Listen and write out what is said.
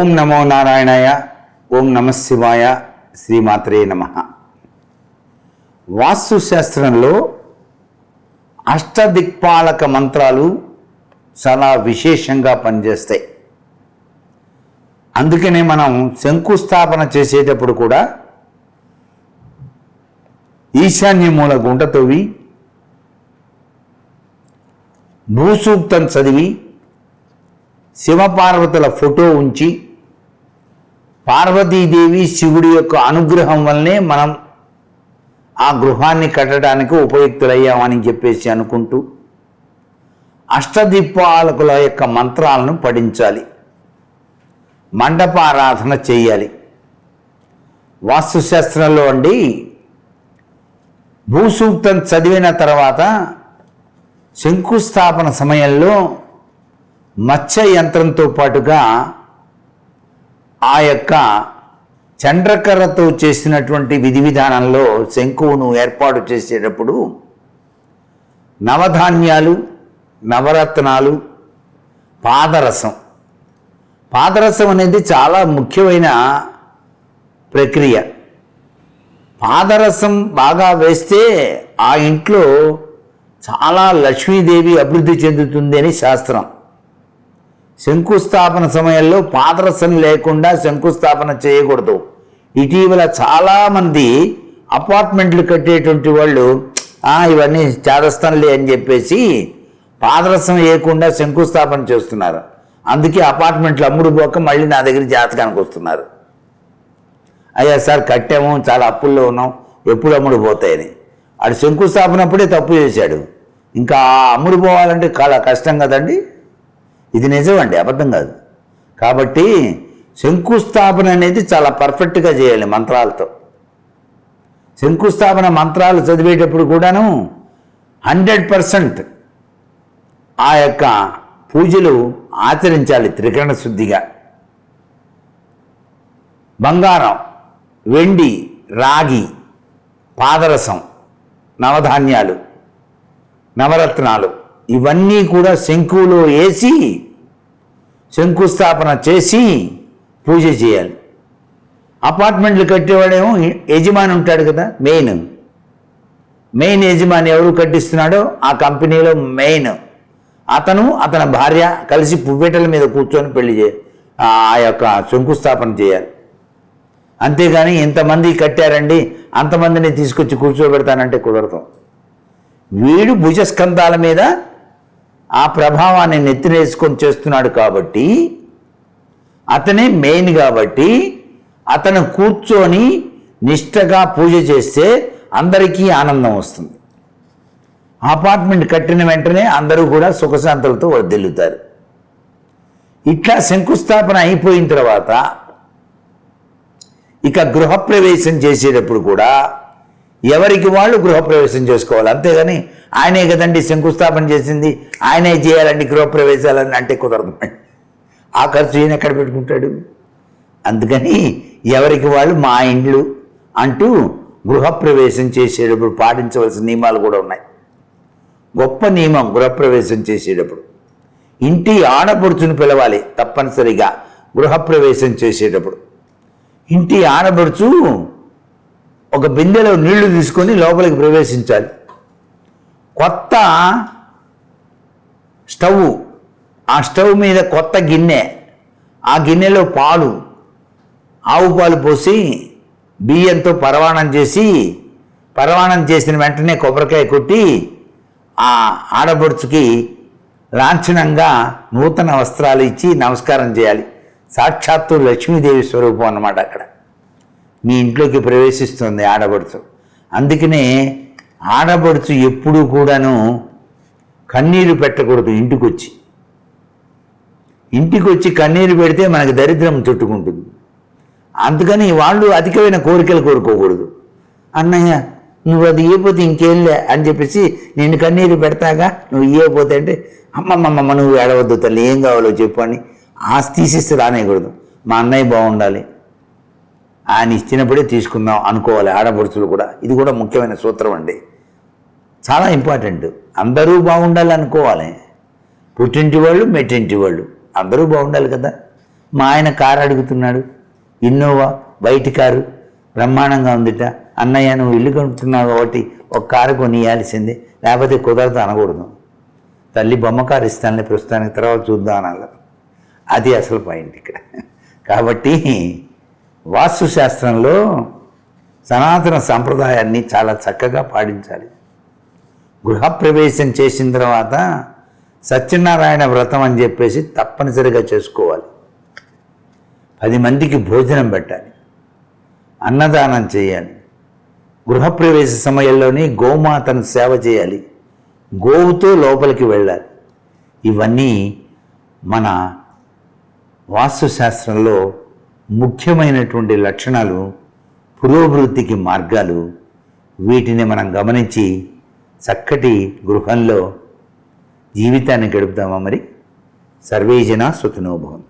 ఓం నమో నారాయణాయ ఓం నమశివాయ శ్రీమాత్రే నమ. వాస్తుశాస్త్రంలో అష్టదిక్పాలక మంత్రాలు చాలా విశేషంగా పనిచేస్తాయి. అందుకనే మనం శంకుస్థాపన చేసేటప్పుడు కూడా ఈశాన్య మూల గుంట తవ్వి భూసూక్తం చదివి శివపార్వతుల ఫోటో ఉంచి పార్వతీదేవి శివుడి యొక్క అనుగ్రహం వల్లనే మనం ఆ గృహాన్ని కట్టడానికి ఉపయుక్తులయ్యామని చెప్పేసి అనుకుంటూ అష్టదిప్పాలకుల యొక్క మంత్రాలను పఠించాలి. మండపారాధన చేయాలి. వాస్తుశాస్త్రంలో అండి భూసూక్తం చదివిన తర్వాత శంకుస్థాపన సమయంలో మత్స్య యంత్రంతో పాటుగా ఆ యొక్క చండ్రకర్రతో చేసినటువంటి విధి విధానంలో శంకువును ఏర్పాటు చేసేటప్పుడు నవధాన్యాలు నవరత్నాలు పాదరసం. పాదరసం అనేది చాలా ముఖ్యమైన ప్రక్రియ. పాదరసం బాగా వేస్తే ఆ ఇంట్లో చాలా లక్ష్మీదేవి అభివృద్ధి చెందుతుంది అని శాస్త్రం. శంకుస్థాపన సమయంలో పాదరసం లేకుండా శంకుస్థాపన చేయకూడదు. ఇటీవల చాలామంది అపార్ట్మెంట్లు కట్టేటువంటి వాళ్ళు ఇవన్నీ చేదస్తానులే అని చెప్పేసి పాదరసం వేయకుండా శంకుస్థాపన చేస్తున్నారు. అందుకే అపార్ట్మెంట్లు అమ్ముడు పోక మళ్ళీ నా దగ్గర జాతకానికి వస్తున్నారు. అయ్యా సార్ కట్టాము చాలా అప్పుల్లో ఉన్నాం ఎప్పుడు అమ్ముడు పోతాయని ఆడు శంకుస్థాపన అప్పుడే తప్పు చేశాడు. ఇంకా అమ్ముడు పోవాలంటే చాలా కష్టం కదండి. ఇది నిజమండి అబద్ధం కాదు. కాబట్టి శంకుస్థాపన అనేది చాలా పర్ఫెక్ట్గా చేయాలి మంత్రాలతో. శంకుస్థాపన మంత్రాలు చదివేటప్పుడు కూడాను హండ్రెడ్ పర్సెంట్ ఆ యొక్క పూజలు ఆచరించాలి త్రికరణ శుద్ధిగా. బంగారం వెండి రాగి పాదరసం నవధాన్యాలు నవరత్నాలు. ఇవన్నీ కూడా శంకులో వేసి శంకుస్థాపన చేసి పూజ చేయాలి. అపార్ట్మెంట్లు కట్టేవాడేమో యజమాని ఉంటాడు కదా మెయిన్. మెయిన్ యజమాని ఎవరు కట్టిస్తున్నాడో ఆ కంపెనీలో మెయిన్. అతను అతని భార్య కలిసి పువ్వెటల మీద కూర్చొని పెళ్ళి చే ఆ యొక్క శంకుస్థాపన చేయాలి. అంతేగాని ఇంతమంది కట్టారండి అంతమందిని తీసుకొచ్చి కూర్చోబెడతానంటే కుదరదు. వీడు భుజస్కంధాల మీద ఆ ప్రభావాన్ని నెత్తినేసుకొని చేస్తున్నాడు కాబట్టి అతనే మెయిన్ కాబట్టి అతను కూర్చొని నిష్టగా పూజ చేస్తే అందరికీ ఆనందం వస్తుంది. అపార్ట్మెంట్ కట్టిన వెంటనే అందరూ కూడా సుఖశాంతులతో వర్దిల్లుతారు ఇట్లా శంకుస్థాపన అయిపోయిన తర్వాత ఇక గృహప్రవేశం చేసేటప్పుడు కూడా ఎవరికి వాళ్ళు గృహప్రవేశం చేసుకోవాలి? అంతేగాని ఆయనే కదండి శంకుస్థాపన చేసింది. ఆయనే చేయాలండి గృహప్రవేశాలని అంటే కుదరదు. ఆ ఖర్చు ఈయన ఎక్కడ పెట్టుకుంటాడు? అందుకని ఎవరికి వాళ్ళు మా ఇండ్లు అంటూ గృహప్రవేశం చేసేటప్పుడు పాటించవలసిన నియమాలు కూడా ఉన్నాయి. గొప్ప నియమం గృహప్రవేశం చేసేటప్పుడు. ఇంటి ఆడపడుచును పిలవాలి తప్పనిసరిగా గృహప్రవేశం చేసేటప్పుడు. ఇంటి ఆడపడుచు ఒక బిందెలో నీళ్ళు తీసుకొని లోపలికి ప్రవేశించాలి. కొత్త స్టవ్ ఆ స్టవ్ మీద కొత్త గిన్నె. ఆ గిన్నెలో పాలు. ఆవు పాలు పోసి బియ్యంతో పరవాణం చేసి పరవాణం చేసిన వెంటనే కొబ్బరికాయ కొట్టి ఆ ఆడబడుచుకి లాంఛనంగా నూతన వస్త్రాలు ఇచ్చి నమస్కారం చేయాలి. సాక్షాత్తు లక్ష్మీదేవి స్వరూపం అన్నమాట అక్కడ. మీ ఇంట్లోకి ప్రవేశిస్తుంది ఆడబడుచు. అందుకనే ఆడపడుచు ఎప్పుడూ కూడాను కన్నీరు పెట్టకూడదు ఇంటికొచ్చి. ఇంటికొచ్చి కన్నీరు పెడితే మనకి దరిద్రం చుట్టుకుంటుంది. అందుకని వాళ్ళు అధికమైన కోరికలు కోరుకోకూడదు. అన్నయ్య నువ్వు అది ఇవ్వకపోతే ఇంకేంలే అని చెప్పేసి నేను కన్నీరు పెడతాగా? నువ్వు ఇవ్వకపోతే అంటే అమ్మమ్మమ్మ నువ్వు ఏడవద్దు తల్లి ఏం కావాలో చెప్పు అని ఆస్తి తీసిస్తే రానేయకూడదు. మా అన్నయ్య బాగుండాలి. ఆయన ఇచ్చినప్పుడే తీసుకుందాం అనుకోవాలి ఆడపడుచులు కూడా. ఇది కూడా ముఖ్యమైన సూత్రం అండి. చాలా ఇంపార్టెంట్. అందరూ బాగుండాలి అనుకోవాలి. పుట్టింటి వాళ్ళు మెట్టింటి వాళ్ళు. అందరూ బాగుండాలి కదా. మా ఆయన కారు అడుగుతున్నాడు. ఇన్నోవా బయటి కారు. బ్రహ్మాండంగా ఉందిట. అన్నయ్య నువ్వు ఇల్లు కొనుక్కున్నావు కాబట్టి ఒక కారు కొనియాల్సిందే. లేకపోతే కుదరదు అనకూడదు. తల్లి బొమ్మ కారు ఇస్తానులే ప్రస్తుతానికి. తర్వాత చూద్దాం అనాలి. అది అసలు పాయింట్ ఇక్కడ. కాబట్టి వాస్తుశాస్త్రంలో సనాతన సంప్రదాయాన్ని చాలా చక్కగా పాటించాలి. గృహప్రవేశం చేసిన తర్వాత సత్యనారాయణ వ్రతం అని చెప్పేసి తప్పనిసరిగా చేసుకోవాలి. పది మందికి భోజనం పెట్టాలి. అన్నదానం చేయాలి. గృహప్రవేశ సమయంలోనే గోమాతను సేవ చేయాలి. గోవుతో లోపలికి వెళ్ళాలి. ఇవన్నీ మన వాస్తుశాస్త్రంలో ముఖ్యమైనటువంటి లక్షణాలు పురోభివృద్ధికి మార్గాలు వీటిని మనం గమనించి చక్కటి గృహంలో జీవితాన్ని గడుపుదామా మరి? సర్వేజన సుఖనోభవం